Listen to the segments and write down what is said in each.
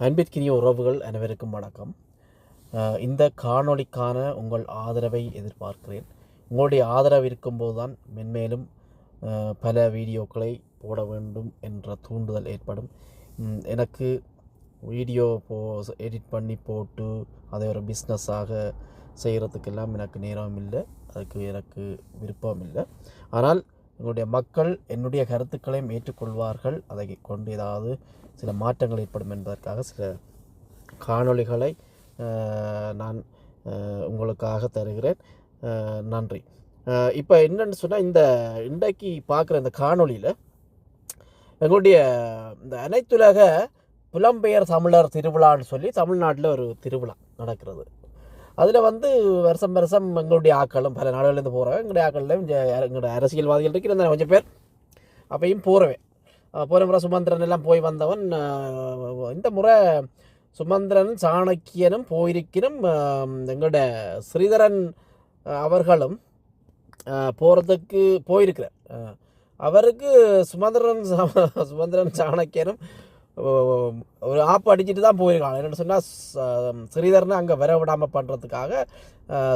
அன்பிற்கினிய உறவுகள் அனைவருக்கும் வணக்கம். இந்த காணொளிக்கான உங்கள் ஆதரவை எதிர்பார்க்கிறேன். உங்களுடைய ஆதரவு இருக்கும்போது தான் மென்மேலும் பல வீடியோக்களை போட வேண்டும் என்ற தூண்டுதல் ஏற்படும். எனக்கு வீடியோ போ எடிட் பண்ணி போட்டு அதை ஒரு பிஸ்னஸாக செய்கிறதுக்கெல்லாம் எனக்கு நேரம் இல்லை. அதுக்கு எனக்கு விருப்பம் இல்லை. ஆனால் எங்களுடைய மக்கள் என்னுடைய கருத்துக்களையும் ஏற்றுக்கொள்வார்கள். அதை கொண்டு ஏதாவது சில மாற்றங்கள் ஏற்படும் என்பதற்காக சில காணொளிகளை நான் உங்களுக்காக தருகிறேன். நன்றி. இப்போ என்னன்னு சொன்னால் இந்த இன்றைக்கு பார்க்குற இந்த காணொளியில் எங்களுடைய இந்த அனைத்துலக புலம்பெயர் தமிழர் திருவிழான்னு சொல்லி தமிழ்நாட்டில் ஒரு திருவிழா நடக்கிறது. அதில் வந்து வருஷம் வருஷம் எங்களுடைய ஆக்களும் பல நாடுகள்லேருந்து போகிறவங்க எங்களுடைய ஆக்கள்லையும் எங்களுடைய அரசியல்வாதிகள் இருக்கிற கொஞ்சம் பேர் அப்பையும் போகிறவன் போகிற முறை சுமந்திரன் எல்லாம் போய் வந்தவன் இந்த முறை சுமந்திரன் சாணக்கியனும் போயிருக்கணும் எங்களோட எங்களுடைய ஸ்ரீதரன் அவர்களும் போகிறதுக்கு போயிருக்கிறார். அவருக்கு சுமந்திரன் சுமந்திரன் சாணக்கியனும் ஒரு ஆப்பு அடிச்சுட்டு தான் போயிருக்காங்க. என்னென்னு சொன்னால் ஸ்ரீதரனை அங்கே வர விடாமல் பண்ணுறதுக்காக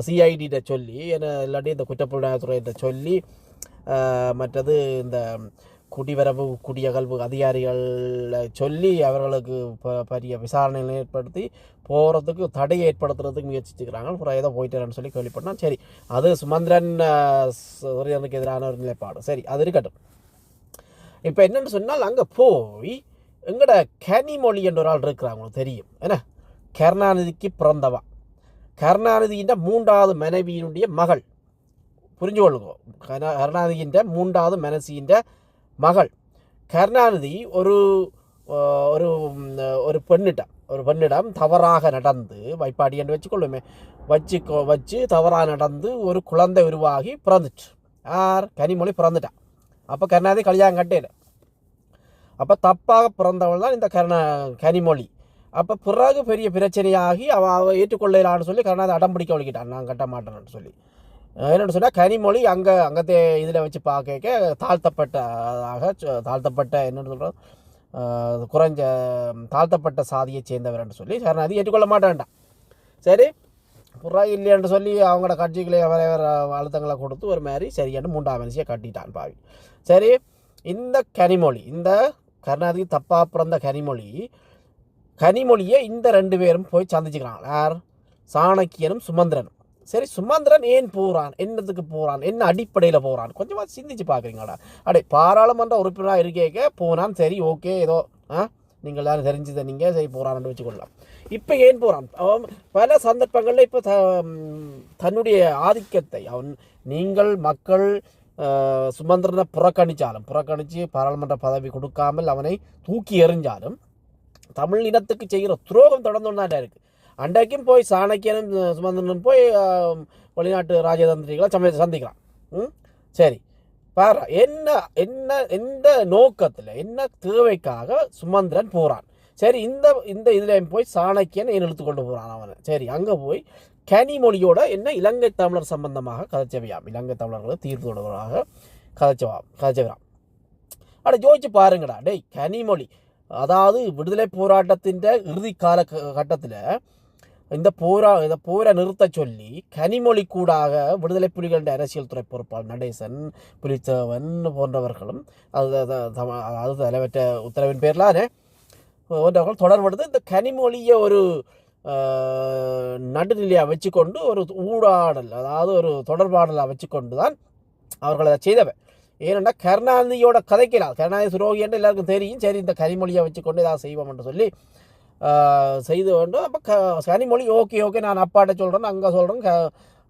சிஐடிகிட்ட சொல்லி என்ன இல்லாட்டி இந்த குற்றப்புலனாய்வுத்துறையிட்ட சொல்லி மற்றது இந்த குடிவரவு குடியகல்வு அதிகாரிகளை சொல்லி அவர்களுக்கு ப- பெரிய விசாரணைகளை ஏற்படுத்தி போகிறதுக்கு தடை ஏற்படுத்துறதுக்கு முயற்சிச்சுக்கிறாங்க. அப்புறம் ஏதோ போயிட்டாரன்னு சொல்லி கேள்விப்பட்டோம் சரி அது சுமந்திரன் சுரியனுக்கு சூரியனுக்கு எதிரான ஒரு நிலைப்பாடு. சரி அது இருக்கட்டும். இப்போ என்னென்னு சொன்னால் அங்கே போய் எங்கட கனிமொழி என்ற ஒரு ஆள் இருக்கிறாங்க உங்களுக்கு தெரியும். என்ன? கருணாநிதிக்கு பிறந்தவா. கருணாநிதியின் மூன்றாவது மனைவியினுடைய மகள். புரிஞ்சு கொள்ளுங்க. கருணாநிதியின் மூன்றாவது மனசியின் மகள். கருணாநிதி ஒரு ஒரு ஒரு பெண்ணிடம் ஒரு பெண்ணிடம் தவறாக நடந்து வைப்பாடி என்று வச்சுக்கொள்ளுமே வச்சு வச்சு தவறாக நடந்து ஒரு குழந்தை உருவாகி பிறந்துச்சு. யார்? கனிமொழி பிறந்துட்டான் அப்போ கருணாநிதி கல்யாணம் கட்டையில அப்போ தப்பாக பிறந்தவள் தான் இந்த கருணா கனிமொழி. அப்போ பிறகு பெரிய பிரச்சனையாகி அவள் அவள் ஏற்றுக்கொள்ளலான்னு சொல்லி கருணாநிதி அடம் பிடிக்க வலிக்கிட்டான் நான் கட்ட மாட்டேன்னு சொல்லி. என்னென்னு சொன்னால் கனிமொழி அங்கே அங்கத்தே இதில் வச்சு பார்க்க தாழ்த்தப்பட்டதாக சொ- தாழ்த்தப்பட்ட என்னென்னு சொல்கிறோம் குறைஞ்ச தாழ்த்தப்பட்ட சாதியை சேர்ந்தவர்னு சொல்லி கருணாநிதி ஏற்றுக்கொள்ள மாட்டேன்டான் சரி புறா இல்லையென்று சொல்லி அவங்களோட கட்சிகளே வேற வேறு அழுத்தங்களை கொடுத்து ஒரு மாதிரி சரியான மூன்றாம் மனுஷியை கட்டிட்டான் பாவி. சரி இந்த கனிமொழி இந்த கருணாநிதி தப்பா பிறந்த கனிமொழி. கனிமொழியை இந்த ரெண்டு பேரும் போய் சந்திச்சுக்கிறான் யார்? சாணக்கியனும் சுமந்திரனும். சரி சுமந்திரன் ஏன் போகிறான் என்னத்துக்கு போகிறான் என்ன அடிப்படையில் போகிறான் கொஞ்சமாக சிந்திச்சு பார்க்குறீங்களாடா அடே பாராளுமன்ற உறுப்பினராக இருக்கேக்க போனான் சரி ஓகே ஏதோ ஆ? நீங்கள் தான் தெரிஞ்சதை நீங்கள் சரி போகிறான்னு வச்சுக்கொள்ளலாம். இப்போ ஏன் போகிறான் பல சந்தர்ப்பங்களில் இப்போ த தன்னுடைய ஆதிக்கத்தை அவன் நீங்கள் மக்கள் சுமந்திரனை புறக்கணித்தாலும் புறக்கணித்து பாராளுமன்ற பதவி கொடுக்காமல் அவனை தூக்கி எறிஞ்சாலும் தமிழ் இனத்துக்கு செய்கிற துரோகம் தொடர்ந்து தான் இருக்குது அன்றைக்கும் போய் சாணக்கியனும் சுமந்திரனும் போய் வெளிநாட்டு ராஜதந்திரிகளை சம சந்திக்கிறான் ம் சரி பாரு என்ன என்ன எந்த நோக்கத்தில் என்ன தேவைக்காக சுமந்திரன் போகிறான் சரி இந்த இந்த இதில் போய் சாணக்கியன் எழுத்து கொண்டு போகிறான் அவனை? சரி அங்கே போய் கனிமொழியோட என்ன இலங்கை தமிழர் சம்பந்தமாக கதைச்சவையாம். இலங்கை தமிழர்களை தீர்த்து விடுவதாக கதைச்சவா கதைச்சவராம் அட யோசிச்சு பாருங்கடா. டேய் கனிமொழி அதாவது விடுதலை போராட்டத்தின் இறுதி கால கட்டத்தில் இந்த போரா இந்த போரை நிறுத்த சொல்லி கனிமொழி கூடாக விடுதலை புலிகளின் அரசியல் துறை பொறுப்பாளர் நடேசன் புலித்தேவன் போன்றவர்களும் அது அது- அது தலைவற்ற உத்தரவின் பேர்லானே ஒன்றாக தொடர்படுது இந்த கனிமொழியை ஒரு நடுநிலையாக வச்சுக்கொண்டு ஒரு ஊடாடல் அதாவது ஒரு தொடர்பாடலாக வச்சுக்கொண்டு தான் அவர்கள் அதை செய்தவன் ஏனென்றால் கருணாநிதியோட கதைக்கலாம் கருணாநிதி சுரோகி என்று எல்லாருக்கும் தெரியும். சரி இந்த கனிமொழியை வச்சுக்கொண்டு ஏதாவது செய்வோம் என்று சொல்லி செய்து வேண்டும் அப்போ க கனிமொழி ஓகே ஓகே நான் அப்பாட்ட சொல்கிறேன் அங்கே சொல்கிறேன் க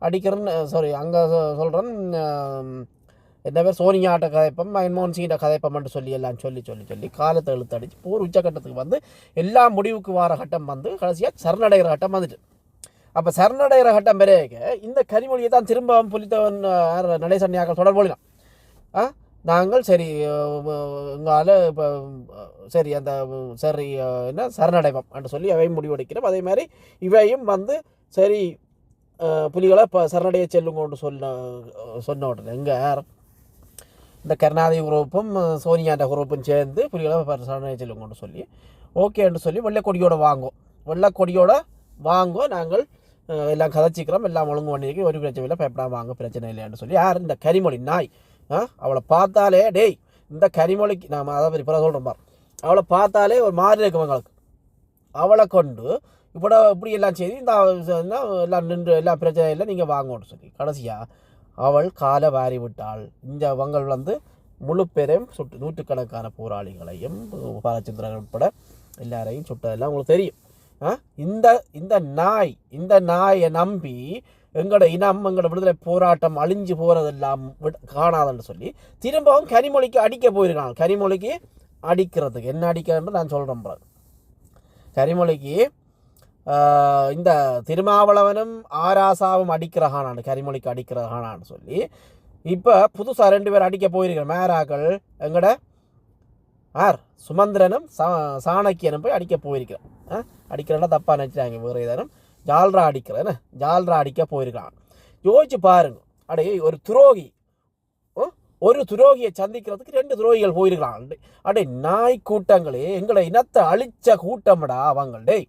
அடிக்கிறேன்னு சாரி அங்கே சொல்கிறேன் என்ன பேர் சோனியாட்ட கதைப்பம் மன்மோகன் சிங்கிட்ட கதைப்பம் சொல்லி எல்லாம் சொல்லி சொல்லி சொல்லி காலத்தை இழுத்து அடிச்சு போர் உச்சக்கட்டத்துக்கு வந்து எல்லா முடிவுக்கு வர கட்டம் வந்து கடைசியாக சரணடைகிற கட்டம் வந்துட்டு. அப்போ சரணடைகிற கட்டம் பிறகு இந்த கனிமொழியை தான் திரும்ப புலித்தவன் ஆஹ், நடேசன்யாக்கள் தொடர்பொழினான் ஆ நாங்கள் சரி எங்களால் இப்போ சரி அந்த சரி என்ன சரணடைவோம் என்று சொல்லி அவையும் முடிவெடுக்கிறோம். அதே மாதிரி இவையும் வந்து சரி புலிகளை இப்போ சரணடைய செல்லுங்கன்னு சொன்ன சொன்ன உடனே எங்கே யார் இந்த கருணாநிதி குரூப்பும் சோனியாண்ட குரூப்பும் சேர்ந்து புலிகளை இப்போ செல்லுங்கன்னு சொல்லி ஓகேன்னு சொல்லி வெள்ளைக்கொடியோட வாங்கும் வெள்ளைக்கொடியோட வாங்கோ நாங்கள் எல்லாம் கதைச்சிக்கிறோம். எல்லாம் ஒழுங்கு பண்ணியிருக்கோம் ஒரு பிரச்சனை இல்லை. பயப்படாம வாங்க. பிரச்சனை இல்லைன்னு சொல்லி யார் இந்த கரிமொழி நாய்? ஆ அவளை பார்த்தாலே டேய் இந்த கரிமொழிக்கு நாம் அதாவது இப்போ சொல்கிறோம் பார். அவளை பார்த்தாலே ஒரு மாறி இருக்கும் எங்களுக்கு. அவளை கொண்டு இப்போ இப்படி எல்லாம் செய்து இந்த எல்லாம் நின்று எல்லா பிரச்சனையும் இல்லை. நீங்கள் வாங்கணும்னு சொல்லி. கடைசியாக அவள் காலை வாரி விட்டாள் இந்த அவங்கள் வந்து முழு பேரையும் சுட்டு நூற்றுக்கணக்கான போராளிகளையும் பாலச்சந்திரன் உட்பட எல்லாரையும் சுட்டதெல்லாம் உங்களுக்கு தெரியும். ஆ? இந்த இந்த நாய் இந்த நாயை நம்பி எங்களோட இனம் எங்களோட விடுதலை போராட்டம் அழிஞ்சு போகிறதெல்லாம் விட- காணாதுன்னு சொல்லி திரும்பவும் கனிமொழிக்கு அடிக்க போயிருக்காங்க கனிமொழிக்கு அடிக்கிறதுக்கு என்ன அடிக்கிறதுன்னு நான் சொல்கிறேன் பாரு கரிமொழிக்கு இந்த திருமாவளவனும் ஆராசாவும் அடிக்கிறகானான் கரிமொழிக்கு அடிக்கிறகானான்னு சொல்லி இப்போ புதுசாக ரெண்டு பேர் அடிக்க போயிருக்கிற மேராக்கள் எங்கட? ஆர் சுமந்திரனும் சா சாணக்கியனும் போய் அடிக்க போயிருக்கிறான் ஆ அடிக்கிறேன்னா தப்பாக நினச்சிட்டாங்க வேறு ஏதானும். ஜால்ரா அடிக்கிறேன்னு ஜால்ரா அடிக்க போயிருக்கான் யோசிச்சு பாருங்க. அடே ஒரு துரோகி. ஒரு துரோகியை சந்திக்கிறதுக்கு ரெண்டு துரோகிகள் போயிருக்கலாம் அடே நாய் கூட்டங்களே எங்களை இனத்தை அழிச்ச கூட்டம்டா அவங்க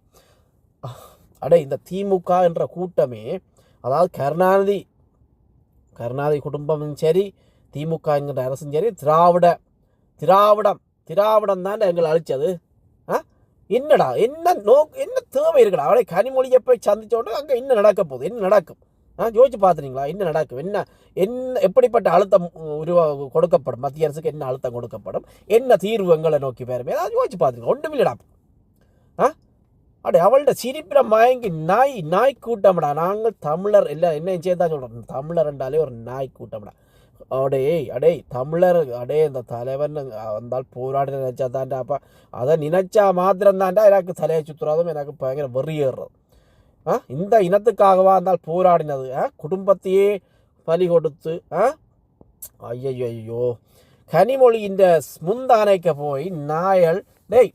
அடே இந்த திமுக என்ற கூட்டமே அதாவது கருணாநிதி கருணாநிதி குடும்பமும் சரி திமுக என்கிற அரசும் சரி திராவிட திராவிடம் திராவிடம் தான் எங்களை அழிச்சது? ஆ? என்னடா என்ன நோ என்ன தேவை இருக்குடா? அவளை கனிமொழியை போய் சந்திச்சோன்னா அங்கே என்ன நடக்க போகுது? என்ன நடக்கும்? ஆ யோசிச்சு பார்த்துறீங்களா? என்ன நடக்கும்? என்ன என்ன எப்படிப்பட்ட அழுத்தம் உருவா கொடுக்கப்படும்? மத்திய அரசுக்கு என்ன அழுத்தம் கொடுக்கப்படும்? என்ன தீர்வு எங்களை நோக்கி வேறு ஏதாவது யோசிச்சு பார்த்துருங்க. ஒன்றுமில்லடா ஆ? அப்படி அவள்கிட்ட சிரிப்பில் மயங்கி நாய் நாய் கூட்டம்டா. நாங்கள் தமிழர் இல்லை என்ன சேர்த்தா சொல்கிறோம் தமிழர் என்றாலே ஒரு நாய் கூட்டம்டா. அடே அடே தமிழர் அடே இந்த தலைவன் வந்தால் போராடி நினைச்சா தாண்டா அப்பா. அதை நினைச்சா மாத்திரம் தான்டா எனக்கு தலையை சுற்றுறதும் எனக்கு பயங்கர வெறியேறுறது ஆ இந்த இனத்துக்காகவா இருந்தால் போராடினது? ஆ குடும்பத்தையே பலி கொடுத்து ஆ? ஐயோ ஐயோ கனிமொழி இந்த முந்தானைக்க போய் நாயல் டேய்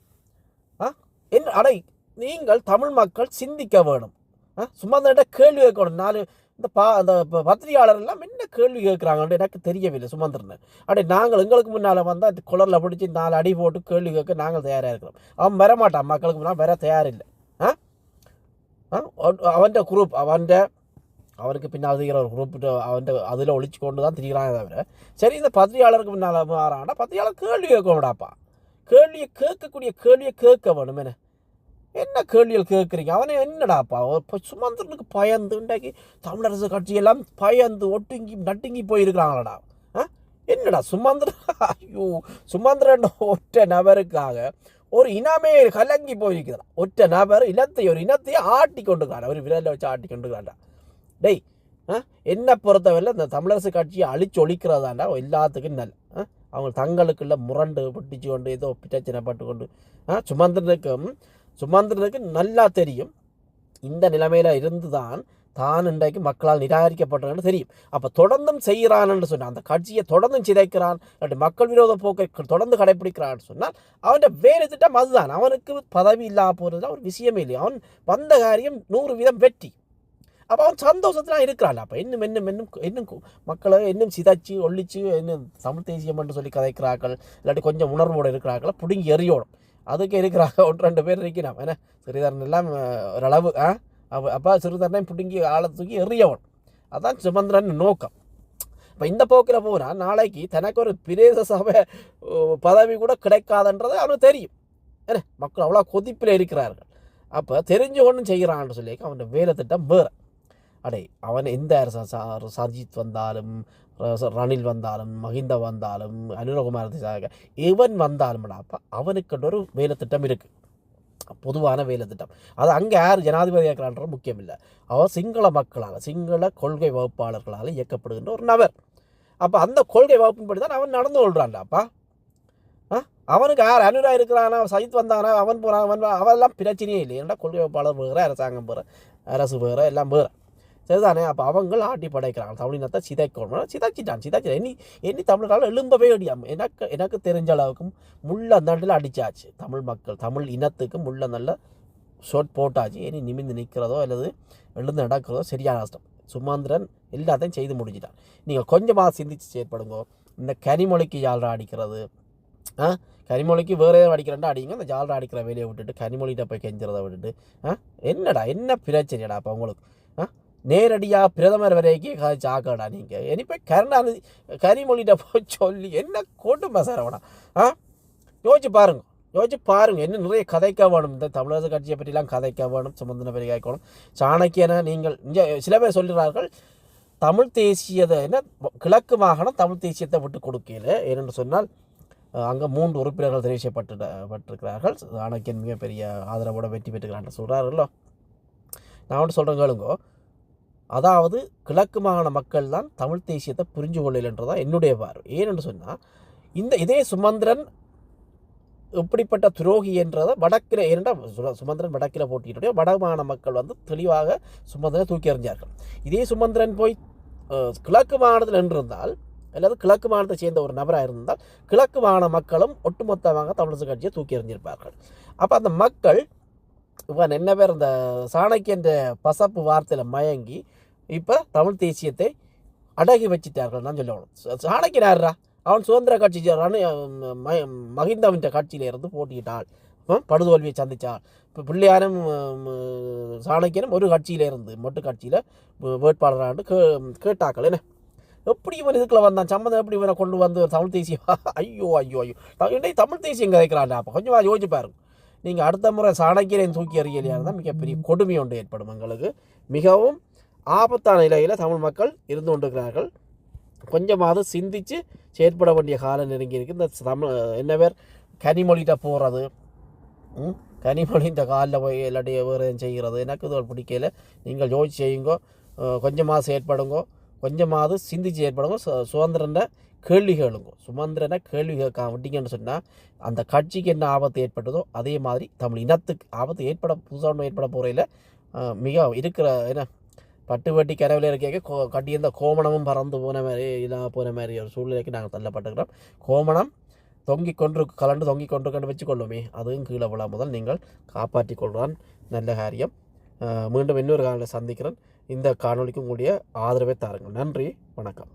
ஆ என் அடை நீங்கள் தமிழ் மக்கள் சிந்திக்க வேணும். ஆ? சும்மா அந்த கேள்வி கேட்கணும். நாலு இந்த பா அந்த ப- பத்திரிகையாளர் எல்லாம் என்ன கேள்வி கேட்குறாங்கன்னு எனக்கு தெரியவில்லை சுமந்திரன். அடே நாங்கள் எங்களுக்கு முன்னால் வந்தால் குளரில் பிடிச்சி நாலு அடி போட்டு கேள்வி கேட்க நாங்கள் தயாராக இருக்கிறோம். அவன் வரமாட்டான் மக்களுக்கு முன்னால் வர தயாரில்லை. ஆ? ஆ? அவன் குரூப் அவன் அவருக்கு பின்னால் திரிகிற ஒரு குரூப் அவன் அதில் ஒழிச்சு கொண்டு தான் திரிகிறாங்க தவிர சரி இந்த பத்திரிகையாளருக்கு முன்னால் வராங்கன்னா பத்திரிகையாளர் கேள்வி கேட்கணும்டாப்பா. கேள்வியை கேட்கக்கூடிய கேள்வியை கேட்க வேணும் என்ன என்ன கேள்விகள் கேட்குறீங்க? அவனை என்னடாப்பா? இப்போ சுமந்திரனுக்கு பயந்து இன்றைக்கு தமிழரசு கட்சியெல்லாம் பயந்து ஒட்டுங்கி நட்டுங்கி போயிருக்கிறாங்களடா. ஆ? என்னடா சுமந்திரன் ஐயோ சுமந்திரன் ஒற்ற நபருக்காக ஒரு இனமே கலங்கி போயிருக்கிறான். ஒற்ற நபர் இனத்தை ஒரு இனத்தையே ஆட்டி கொண்டுக்கிறான் ஒரு விரலில் வச்சு ஆட்டி கொண்டுக்கிறான்டா டேய் ஆ? என்னை பொறுத்தவரை இந்த தமிழரசு கட்சியை அழிச்சு ஒழிக்கிறதாண்டா எல்லாத்துக்கும் நல்ல அவங்க தங்களுக்குள்ள முரண்டு பிடிச்சு கொண்டு ஏதோ பிரச்சனை பட்டு கொண்டு ஆ? சுமந்திரனுக்கும் சுமந்திரனுக்கு நல்லா தெரியும். இந்த நிலைமையில் இருந்து தான் தான் இன்றைக்கு மக்களால் நிராகரிக்கப்பட்டதுன்னு தெரியும். அப்போ தொடர்ந்தும் செய்கிறான்னு சொன்னான் அந்த கட்சியை தொடர்ந்தும் சிதைக்கிறான் இல்லாட்டி மக்கள் விரோத போக்கை தொடர்ந்து கடைப்பிடிக்கிறான்னு சொன்னால் அவன் வேலை திட்டம் அதுதான். அவனுக்கு பதவி இல்லா போகிறதுல ஒரு விஷயமே இல்லை. அவன் வந்த காரியம் நூறு வீதம் வெற்றி. அப்போ அவன் சந்தோஷத்தில் இருக்கிறாள் அப்போ இன்னும் இன்னும் இன்னும் இன்னும் மக்களை இன்னும் சிதைச்சு ஒழிச்சு இன்னும் தமிழ் தேசியம் என்று சொல்லி கதைக்கிறார்கள் இல்லாட்டி கொஞ்சம் உணர்வோடு இருக்கிறார்கள் பிடுங்கி எறியோடும் அதுக்கு இருக்கிறாங்க. ஒன்று ரெண்டு பேர் இருக்கிறான் என்ன? சிறிதரன் எல்லாம் ஓரளவு ஆ அவ அப்போ சிறுதரனை பிடுங்கி ஆளை தூக்கி எறியவன். அதான் சுமந்திரன் நோக்கம். இப்போ இந்த போக்கில் போனால் நாளைக்கு தனக்கு ஒரு பிரேத சபை பதவி கூட கிடைக்காதுன்றது அவனுக்கு தெரியும். ஏன்னா மக்கள் அவ்வளோ கொதிப்பில் இருக்கிறார்கள். அப்போ தெரிஞ்சு ஒன்றும் செய்கிறான்னு சொல்லி அவன் வேலை திட்டம் வேறு. அடே அவன் எந்த அரச சஜித் வந்தாலும் ரணில் வந்தாலும் மஹிந்த வந்தாலும் அனுரகுமார் திசாக இவன் வந்தாலும்டா அப்போ ஒரு வேலை திட்டம் இருக்குது பொதுவான வேலை திட்டம் அது அங்கே யார் ஜனாதிபதி இருக்கிறான்ற முக்கியம் இல்லை அவர் சிங்கள மக்களால் சிங்கள கொள்கை வகுப்பாளர்களால் இயக்கப்படுகின்ற ஒரு நபர். அப்போ அந்த கொள்கை வகுப்பின்படி தான் அவன் நடந்து கொள்கிறான்டாப்பா அவனுக்கு யார் அனுரா இருக்கிறானா சஜித் வந்தானா அவன் போகிறான் அவன் அவெல்லாம் பிரச்சனையே இல்லை ஏன்னா கொள்கை வகுப்பாளர் போகிற அரசாங்கம் போகிற அரசு வேறு எல்லாம் வேறு. சரிதானே அப்போ அவங்கள் ஆட்டி படைக்கிறாங்க தமிழினத்தை சிதைக்கணும் சிதைச்சிட்டான் சிதைச்சிட்டான் இனி இனி தமிழரால் எழும்பவே முடியாமல் எனக்கு எனக்கு தெரிஞ்ச அளவுக்கும் முள்ள அந்த முள்ளந்தண்டில் அடித்தாச்சு தமிழ் மக்கள் தமிழ் இனத்துக்கு நல்ல ஷோட் போட்டாச்சு இனி நிமிந்து நிற்கிறதோ அல்லது எழுந்து நடக்கிறதோ சரியான கஷ்டம் சுமந்திரன் எல்லாத்தையும் செய்து முடிஞ்சிட்டான் நீங்கள் கொஞ்சமாக சிந்தித்து செயற்படுங்க இந்த கனிமொழிக்கு யாழ்ரா அடிக்கிறது ஆ கனிமொழிக்கு வேறு ஏதாவது அடிக்கிறேன்டா அடிங்க அந்த ஜாலரா அடிக்கிற வேலையை விட்டுட்டு கனிமொழிகிட்ட போய் கெஞ்சுறதை விட்டுட்டு ஆ என்னடா என்ன பிரச்சனைடா அப்போ உங்களுக்கு நேரடியாக பிரதமர் வரைக்கும் காய்ச்சி ஆக்கடா நீங்கள் இனி கருணாநிதி கனிமொழிகிட்ட போய் சொல்லி என்ன கூட்டம் சரவணா ஆ? யோசிச்சு பாருங்க. யோசிச்சு பாருங்க. என்ன நிறைய கதைக்க வேணும். இந்த தமிழக கட்சியை பற்றிலாம் கதைக்க வேணும். சுமந்திர பெரிய கேட்கணும். சாணக்கியனை நீங்கள் இங்கே சில பேர் சொல்கிறார்கள் தமிழ் தேசியதை என்ன கிழக்கு மாகாணம் தமிழ் தேசியத்தை விட்டு கொடுக்கல ஏனென்று சொன்னால் அங்கே மூன்று உறுப்பினர்கள் தெரிவிக்கப்பட்டு பட்டிருக்கிறார்கள். சாணக்கியன் மிகப்பெரிய ஆதரவோட வெற்றி பெற்றுக்கிறான்னு சொல்கிறார்களோ நான் ஒன்று சொல்கிறேன் கேளுங்கோ. அதாவது கிழக்கு மாகாண மக்கள் தான் தமிழ் தேசியத்தை புரிஞ்சு கொள்ளலன்றதான் என்னுடைய பார்வை. ஏனென்று சொன்னால் இந்த இதே சுமந்திரன் இப்படிப்பட்ட துரோகி என்றதை வடக்கில் இரண்டாம் சுமந்திரன் வடக்கில் போட்டியிட்டுடைய வடமாகாண மக்கள் வந்து தெளிவாக சுமந்திரனை தூக்கி எறிஞ்சார்கள். இதே சுமந்திரன் போய் கிழக்கு மாகாணத்தில் நின்றிருந்தால் அல்லது கிழக்கு மாகாணத்தை சேர்ந்த ஒரு நபராக இருந்தால் கிழக்கு மாகாண மக்களும் ஒட்டுமொத்தமாக தமிழரசு கட்சியை தூக்கி எறிஞ்சிருப்பார்கள். அப்போ அந்த மக்கள் இவன் என்ன பேர் இந்த சாணக்கியன்ற பசப்பு வார்த்தையில் மயங்கி இப்போ தமிழ் தேசியத்தை அடகி வச்சிட்டார்கள் தான் சொல்லணும். சாணக்கியன் யாருடா அவன் சுதந்திர கட்சி ரணு ரண ம- இருந்து போட்டியிட்டாள் அவன் படுதோல்வியை சந்தித்தாள் இப்போ பிள்ளையாரும் சாணக்கியனும் ஒரு கட்சியிலேருந்து மொட்டு கட்சியில் வேட்பாளராண்டு கே கேட்டாக்கள். என்ன? எப்படி இவன் இதுக்குள்ள வந்தான்? சம்மந்தம் எப்படி இவனை கொண்டு வந்து தமிழ் தேசியம்? ஐயோ ஐயோ ஐயோ. இன்னைக்கு தமிழ் தேசியம் கதைக்கிறான்டா. அப்போ கொஞ்சம் யோசிச்சு பாருங்க நீங்கள் அடுத்த முறை சாணக்கியரையும் தூக்கி எறியலையாக இருந்தால் மிகப்பெரிய கொடுமை ஒன்று ஏற்படும் எங்களுக்கு. மிகவும் ஆபத்தான நிலையில் தமிழ் மக்கள் இருந்து கொண்டிருக்கிறார்கள். கொஞ்சமாவது சிந்தித்து செயற்பட வேண்டிய காலம் நெருங்கி இருக்கு. இந்த தமிழ் என்ன பேர்? கனிமொழிகிட்ட போகிறது கனிமொழி இந்த காலில் போய் இல்லாட்டி வேறு எதுவும் செய்கிறது. எனக்கு இது பிடிக்கல. நீங்கள் யோசிச்சு செய்யுங்கோ. கொஞ்சமாக செயற்படுங்கோ. கொஞ்சமாவது சிந்திச்சு செயற்படுங்க. சுதந்திரன்ற கேள்வி கேளுங்க சுமந்திரனை கேள்வி கேட்க விட்டீங்கன்னு சொன்னால் அந்த கட்சிக்கு என்ன ஆபத்து ஏற்பட்டதோ அதே மாதிரி தமிழ் இனத்துக்கு ஆபத்து ஏற்பட புதுசாக ஒன்று ஏற்பட போகிறையில் மிக இருக்கிற என்ன பட்டு வெட்டி கரவில் இருக்க கோ கட்டியிருந்த கோமணமும் பறந்து போன மாதிரி இதாக போன மாதிரி ஒரு சூழ்நிலைக்கு நாங்கள் தள்ளப்பட்டுக்கிறோம் கோமணம் தொங்கி கொன்று கலண்டு தொங்கி கொன்று கண்டு வச்சுக்கொள்ளுமே அதுவும் கீழே விழா முதல் நீங்கள் காப்பாற்றி கொள்வான். நல்ல காரியம். மீண்டும் இன்னொரு காலையில் சந்திக்கிறேன். இந்த காணொளிக்கு உங்களுடைய ஆதரவை தாருங்கள். நன்றி. வணக்கம்.